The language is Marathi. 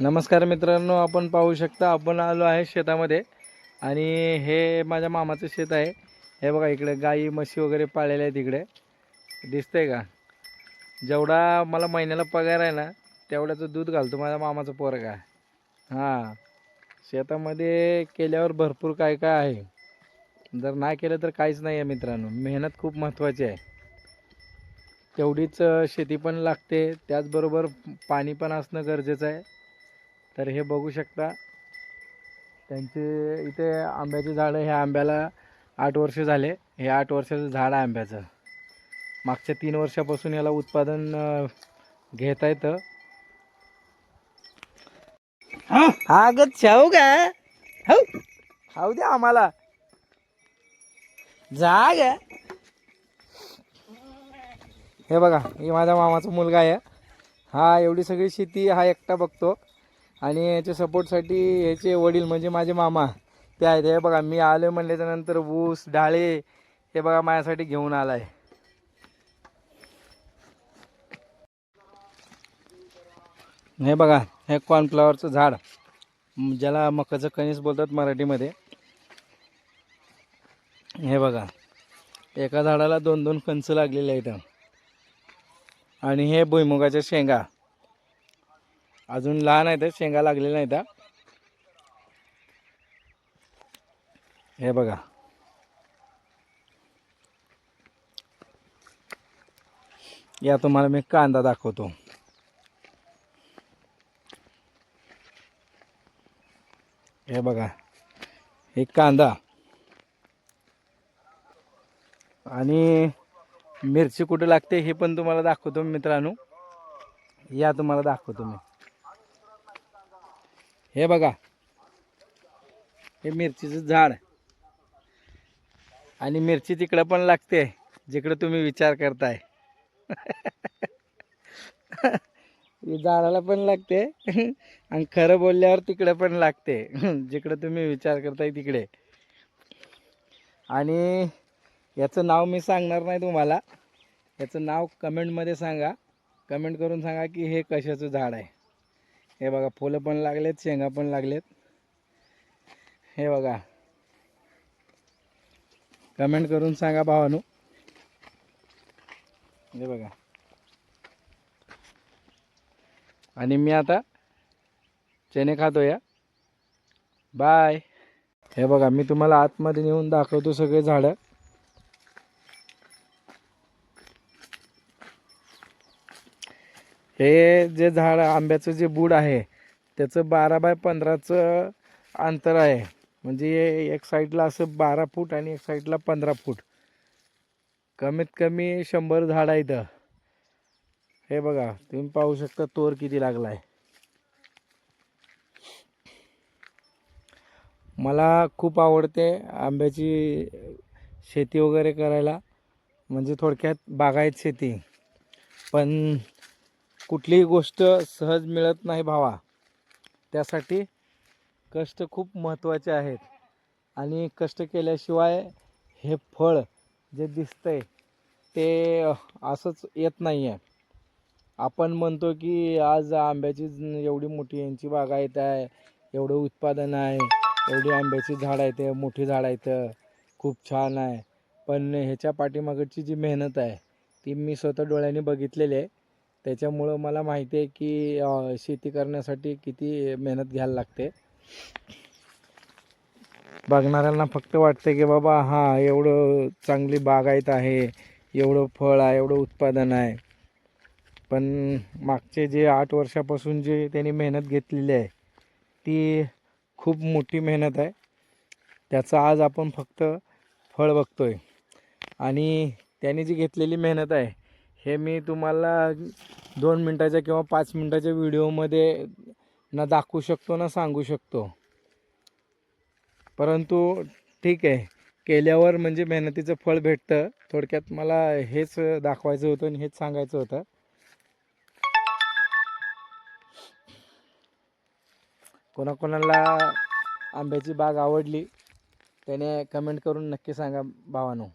नमस्कार मित्रांनो आपण पाहू शकता आपण आलो आहे शेतामध्ये. आणि हे माझ्या मामाचं शेत आहे. हे बघा इकडे गाई म्हशी वगैरे पाळलेल्या आहेत इकडे. दिसतंय का? जेवढा मला महिन्याला पगार आहे ना तेवढ्याचं दूध घालतो माझ्या मामाचं पोरगा हां. शेतामध्ये केल्यावर भरपूर काय काय आहे. जर नाही केलं तर काहीच नाही आहे मित्रांनो. मेहनत खूप महत्त्वाची आहे. तेवढीच शेती पण लागते. त्याचबरोबर पाणी पण असणं गरजेचं आहे. तर हे बघू शकता. त्यांचे इथे आंब्याची झाडं ह्या आंब्याला आठ वर्ष झाले. हे आठ वर्षाचं झाड आहे आंब्याचं. मागच्या तीन वर्षापासून याला उत्पादन घेता येतं. हा ग छाऊ का? हो खाऊ द्या आम्हाला. जा ग. हे बघा हे माझ्या मामाचा मुलगा आहे. हा एवढी सगळी शेती हा एकटा बघतो. आणि याच्या सपोर्टसाठी ह्याचे वडील म्हणजे माझे मामा. ते आहेत. हे बघा मी आलो म्हणल्याच्या नंतर ऊस डाळे हे बघा माझ्यासाठी घेऊन आलाय. हे बघा हे कॉर्नफ्लॉवरचं झाड. ज्याला मकाचं कणीस बोलतात मराठीमध्ये. हे बघा एका झाडाला दोन दोन कंच लागलेले आहेत. आणि हे भुईमुगाच्या शेंगा. अजून लहान आहेत शेंगा लागलेल्या नाहीत हे बघा. या तुम्हाला मी कांदा दाखवतो. हे बघा हे कांदा. आणि मिरची कुठं लागते हे पण तुम्हाला दाखवतो मित्रांनो. या तुम्हाला दाखवतो मी. हे बघा. हे मिरचीचं झाड. आणि मिरची तिकडं पण लागते जिकडं तुम्ही विचार करताय. ही झाडाला पण लागते आणि खरं बोलल्यावर तिकडं पण लागते जिकडं तुम्ही विचार करताय तिकडे. आणि याचं नाव मी सांगणार नाही तुम्हाला. याचं नाव कमेंटमध्ये सांगा. कमेंट करून सांगा की हे कशाचं झाड आहे. हे बघा फुलं पण लागलेत शेंगा पण लागलेत. हे बघा. कमेंट करून सांगा भावानू. हे बघा. आणि मी आता चेने खातो या बाय. हे बघा मी तुम्हाला आतमध्ये नेऊन दाखवतो सगळे झाडं. हे जे झाड आंब्याचं जे बूड आहे त्याचं बारा बाय पंधराचं अंतर आहे. म्हणजे एक साईडला असं बारा फूट आणि एक साईडला पंधरा फूट. कमीत कमी शंभर झाड आहे इथं हे बघा तुम्ही पाहू शकता तोर किती लागला आहे मला खूप आवडते आंब्याची शेती वगैरे करायला. म्हणजे थोडक्यात बागायत शेती. पण कुठलीही गोष्ट सहज मिळत नाही भावा. त्यासाठी कष्ट खूप महत्त्वाचे आहेत. आणि कष्ट केल्याशिवाय हे फळ जे दिसतंय ते असंच येत नाही आहे आपण म्हणतो की आज आंब्याची एवढी मोठी यांची बागायत आहे एवढं उत्पादन आहे एवढी आंब्याची झाड आहेत मोठी झाड आहेत खूप छान आहे. पण ह्याच्या पाठीमागची जी मेहनत आहे ती मी स्वतः डोळ्यांनी बघितलेली आहे. त्याच्यामुळं मला माहिती आहे की शेती करण्यासाठी किती मेहनत घ्यायला लागते. बघणाऱ्यांना फक्त वाटते की बाबा हां एवढं चांगली बागायत आहे एवढं फळ आहे एवढं उत्पादन आहे. पण मागचे जे आठ वर्षापासून जे त्यांनी मेहनत घेतलेली आहे ती खूप मोठी मेहनत आहे. त्याचं आज आपण फक्त फळ बघतो आहे आणि त्याने जी घेतलेली मेहनत आहे हे मी तुम्हाला दोन मिनटाच्या किंवा पाच मिनटाच्या व्हिडिओमध्ये ना दाखवू शकतो ना सांगू शकतो. परंतु ठीक आहे केल्यावर म्हणजे मेहनतीचं फळ भेटतं. थोडक्यात मला हेच दाखवायचं होतं आणि हेच सांगायचं होतं. कोणाकोणाला आंब्याची बाग आवडली त्याने कमेंट करून नक्की सांगा भावानो.